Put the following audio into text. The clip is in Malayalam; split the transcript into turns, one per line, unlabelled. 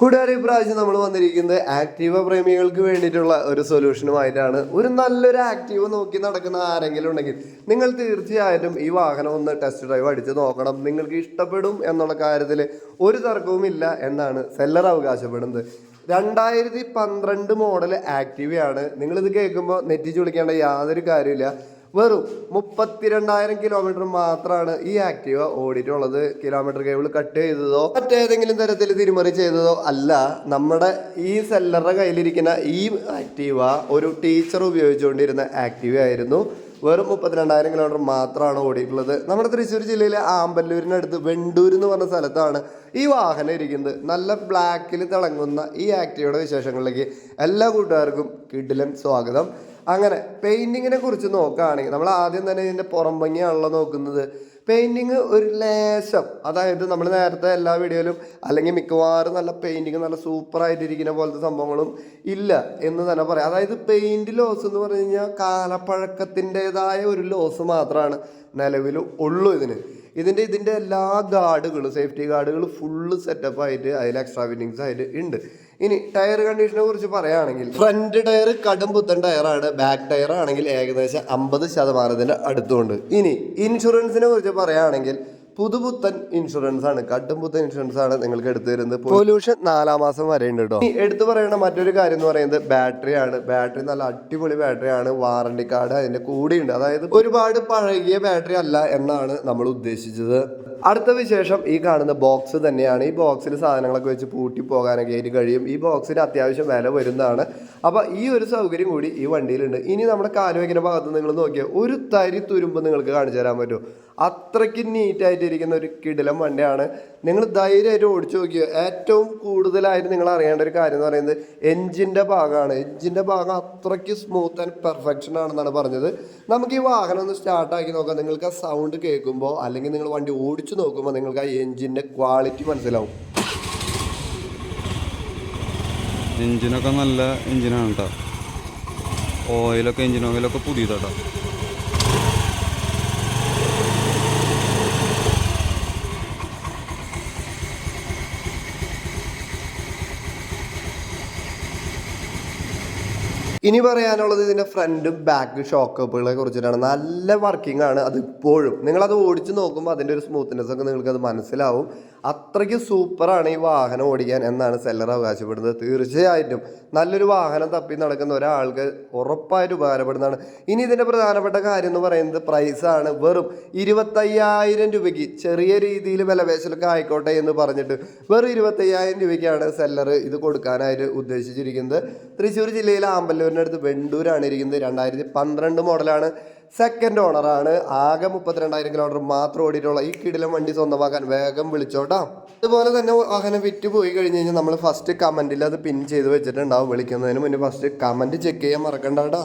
കൂട്ടുകാരെ ഇപ്രാവശ്യം നമ്മൾ വന്നിരിക്കുന്നത് ആക്റ്റീവ പ്രേമികൾക്ക് വേണ്ടിയിട്ടുള്ള ഒരു സൊല്യൂഷനുമായിട്ടാണ്. ഒരു നല്ലൊരു ആക്റ്റീവ് നോക്കി നടക്കുന്ന ആരെങ്കിലും ഉണ്ടെങ്കിൽ നിങ്ങൾ തീർച്ചയായിട്ടും ഈ വാഹനം ഒന്ന് ടെസ്റ്റ് ഡ്രൈവ് അടിച്ച് നോക്കണം. നിങ്ങൾക്ക് ഇഷ്ടപ്പെടും എന്നുള്ള കാര്യത്തിൽ ഒരു തർക്കവുമില്ല എന്നാണ് സെല്ലർ അവകാശപ്പെടുന്നത്. രണ്ടായിരത്തി പന്ത്രണ്ട് മോഡൽ ആക്റ്റീവയാണ് നിങ്ങളിത് കേൾക്കുമ്പോൾ നെറ്റിച്ച് വിളിക്കേണ്ട യാതൊരു കാര്യമില്ല വെറും മുപ്പത്തിരണ്ടായിരം കിലോമീറ്റർ മാത്രമാണ് ഈ ആക്റ്റീവ ഓടിയിട്ടുള്ളത്. കിലോമീറ്റർ കേബിൾ കട്ട് ചെയ്തതോ മറ്റേതെങ്കിലും തരത്തിൽ തിരിമറി ചെയ്തതോ അല്ല. നമ്മുടെ ഈ സെല്ലറുടെ കയ്യിലിരിക്കുന്ന ഈ ആക്റ്റീവ ഒരു ടീച്ചർ ഉപയോഗിച്ചുകൊണ്ടിരുന്ന ആക്റ്റീവ ആയിരുന്നു. വെറും മുപ്പത്തിരണ്ടായിരം കിലോമീറ്റർ മാത്രമാണ് ഓടിയിട്ടുള്ളത്. നമ്മുടെ തൃശ്ശൂർ ജില്ലയിലെ ആമ്പല്ലൂരിനടുത്ത് വെണ്ടൂർ എന്ന് പറഞ്ഞ സ്ഥലത്താണ് ഈ വാഹനം ഇരിക്കുന്നത്. നല്ല ബ്ലാക്കിൽ തിളങ്ങുന്ന ഈ ആക്റ്റീവയുടെ വിശേഷങ്ങളിലേക്ക് എല്ലാ കൂട്ടുകാർക്കും കിഡിലൻ സ്വാഗതം. അങ്ങനെ പെയിന്റിങ്ങിനെ കുറിച്ച് നോക്കുകയാണെങ്കിൽ നമ്മൾ ആദ്യം തന്നെ ഇതിന്റെ പുറം ഭംഗിയാണല്ലോ നോക്കുന്നത്. പെയിന്റിങ് ഒരു ലേശം അതായത് നമ്മൾ നേരത്തെ എല്ലാ വീഡിയോയിലും അല്ലെങ്കിൽ മിക്കവാറും നല്ല പെയിന്റിങ് നല്ല സൂപ്പറായിട്ടിരിക്കുന്ന പോലത്തെ സംഭവങ്ങളും ഇല്ല എന്ന് തന്നെ പറയാം. അതായത് പെയിന്റ് ലോസ് എന്ന് പറഞ്ഞു കഴിഞ്ഞാൽ കാലപ്പഴക്കത്തിന്റെതായ ഒരു ലോസ് മാത്രമാണ് നിലവിൽ ഉള്ളൂ ഇതിന്. ഇതിന്റെ ഇതിന്റെ എല്ലാ ഗാർഡുകളും സേഫ്റ്റി ഗാർഡുകൾ ഫുള്ള് സെറ്റപ്പ് ആയിട്ട് അതിൽ എക്സ്ട്രാ ഫിറ്റിങ്സ് ആയിട്ട് ഉണ്ട്. ഇനി ടയർ കണ്ടീഷനെ കുറിച്ച് പറയുകയാണെങ്കിൽ ഫ്രണ്ട് ടയർ കടും പുത്തൻ ടയറാണ് ബാക്ക് ടയർ ആണെങ്കിൽ ഏകദേശം അമ്പത് ശതമാനത്തിന് അടുത്തുണ്ട്. ഇനി ഇൻഷുറൻസിനെ കുറിച്ച് പറയുകയാണെങ്കിൽ പുതുപുത്തൻ ഇൻഷുറൻസ് ആണ് കട്ടും പുത്തൻ ഇൻഷുറൻസ് ആണ് നിങ്ങൾക്ക് എടുത്തു തരുന്നത്. പൊല്യൂഷൻ നാലാം മാസം വരെ ഉണ്ട് കേട്ടോ ഇനി എടുത്തു പറയണ മറ്റൊരു കാര്യം എന്ന് പറയുന്നത് ബാറ്ററി ആണ്. ബാറ്ററി നല്ല അടിപൊളി ബാറ്ററി ആണ്. വാറണ്ടി കാർഡ് അതിന്റെ കൂടെയുണ്ട്. അതായത് ഒരുപാട് പഴകിയ ബാറ്ററി അല്ല എന്നാണ് നമ്മൾ ഉദ്ദേശിച്ചത്. അടുത്ത വിശേഷം ഈ കാണുന്ന ബോക്സ് തന്നെയാണ്. ഈ ബോക്സിൽ സാധനങ്ങളൊക്കെ വെച്ച് പൂട്ടി പോകാനൊക്കെ ആയിട്ട് കഴിയും. ഈ ബോക്സിന് അത്യാവശ്യം വില വരുന്നതാണ്. അപ്പോൾ ഈ ഒരു സൗകര്യം കൂടി ഈ വണ്ടിയിലുണ്ട്. ഇനി നമ്മുടെ കാലുവയ്ക്കുന്ന ഭാഗത്ത് നിങ്ങൾ നോക്കിയാൽ ഒരു തരി തുരുമ്പ് നിങ്ങൾക്ക് കാണിച്ചു തരാൻ പറ്റുമോ അത്രയ്ക്ക് നീറ്റായിട്ടിരിക്കുന്ന ഒരു കിടിലം വണ്ടിയാണ്. നിങ്ങൾ ധൈര്യമായിട്ട് ഓടിച്ചു നോക്കിയോ? ഏറ്റവും കൂടുതലായിട്ട് നിങ്ങൾ അറിയേണ്ട ഒരു കാര്യം എന്ന് പറയുന്നത് എഞ്ചിന്റെ ഭാഗമാണ്. എഞ്ചിന്റെ ഭാഗം അത്രയ്ക്ക് സ്മൂത്ത് ആൻഡ് പെർഫെക്ഷൻ ആണെന്നാണ് പറഞ്ഞത്. നമുക്ക് ഈ വാഹനം ഒന്ന് സ്റ്റാർട്ടാക്കി നോക്കാം. നിങ്ങൾക്ക് ആ സൗണ്ട് കേൾക്കുമ്പോൾ അല്ലെങ്കിൽ നിങ്ങൾ വണ്ടി ഓടിച്ചു നോക്കുമ്പോൾ നിങ്ങൾക്ക് ആ എൻജിന്റെ ക്വാളിറ്റി മനസ്സിലാവും.
എൻജിനൊക്കെ നല്ല എൻജിനാണ് കേട്ടോ ഓയിലൊക്കെ എൻജിൻ ഓയിലൊക്കെ പുതിയതാട്ടോ
ഇനി പറയാനുള്ളത് ഇതിന്റെ ഫ്രണ്ട് ബാക്ക് ഷോക്കപ്പുകളെ കുറിച്ചിട്ടാണ്. നല്ല വർക്കിംഗ് ആണ് അത് ഇപ്പോഴും അത് ഓടിച്ചു നോക്കുമ്പോൾ അതിന്റെ ഒരു സ്മൂത്ത്നെസ് ഒക്കെ നിങ്ങൾക്ക് അത് മനസ്സിലാവും. അത്രയ്ക്ക് സൂപ്പറാണ് ഈ വാഹനം ഓടിക്കാൻ എന്നാണ് സെല്ലർ അവകാശപ്പെടുന്നത്. തീർച്ചയായിട്ടും നല്ലൊരു വാഹനം തപ്പി നടക്കുന്ന ഒരാൾക്ക് ഉറപ്പായിട്ട് ഉപകാരപ്പെടുന്നതാണ്. ഇനി ഇതിന്റെ പ്രധാനപ്പെട്ട കാര്യം എന്ന് പറയുന്നത് പ്രൈസാണ് വെറും ഇരുപത്തയ്യായിരം രൂപയ്ക്ക് ചെറിയ രീതിയിൽ വിലപേശലൊക്കെ ആയിക്കോട്ടെ എന്ന് പറഞ്ഞിട്ട് വെറും ഇരുപത്തയ്യായിരം രൂപയ്ക്കാണ് സെല്ലർ ഇത് കൊടുക്കാനായിട്ട് ഉദ്ദേശിച്ചിരിക്കുന്നത്. തൃശ്ശൂർ ജില്ലയിലെ ആമ്പല്ലൂരിനടുത്ത് വെണ്ടൂരാണ് ഇരിക്കുന്നത്. രണ്ടായിരത്തി പന്ത്രണ്ട് മോഡലാണ് സെക്കൻഡ് ഓണറാണ് ആകെ മുപ്പത്തിരണ്ടായിരം കിലോമീറ്റർ മാത്രം ഓടിയിട്ടുള്ള ഈ കിടിലം വണ്ടി സ്വന്തമാക്കാൻ വേഗം വിളിച്ചോട്ടോ. അതുപോലെ തന്നെ വാഹനം വിറ്റ് പോയി കഴിഞ്ഞ് കഴിഞ്ഞാൽ നമ്മൾ ഫസ്റ്റ് കമന്റിൽ അത് പിൻ ചെയ്ത് വെച്ചിട്ടുണ്ടാവും. വിളിക്കുന്നതിന് മുന്നേ ഫസ്റ്റ് കമന്റ് ചെക്ക് ചെയ്യാൻ മറക്കണ്ട കേട്ടോ.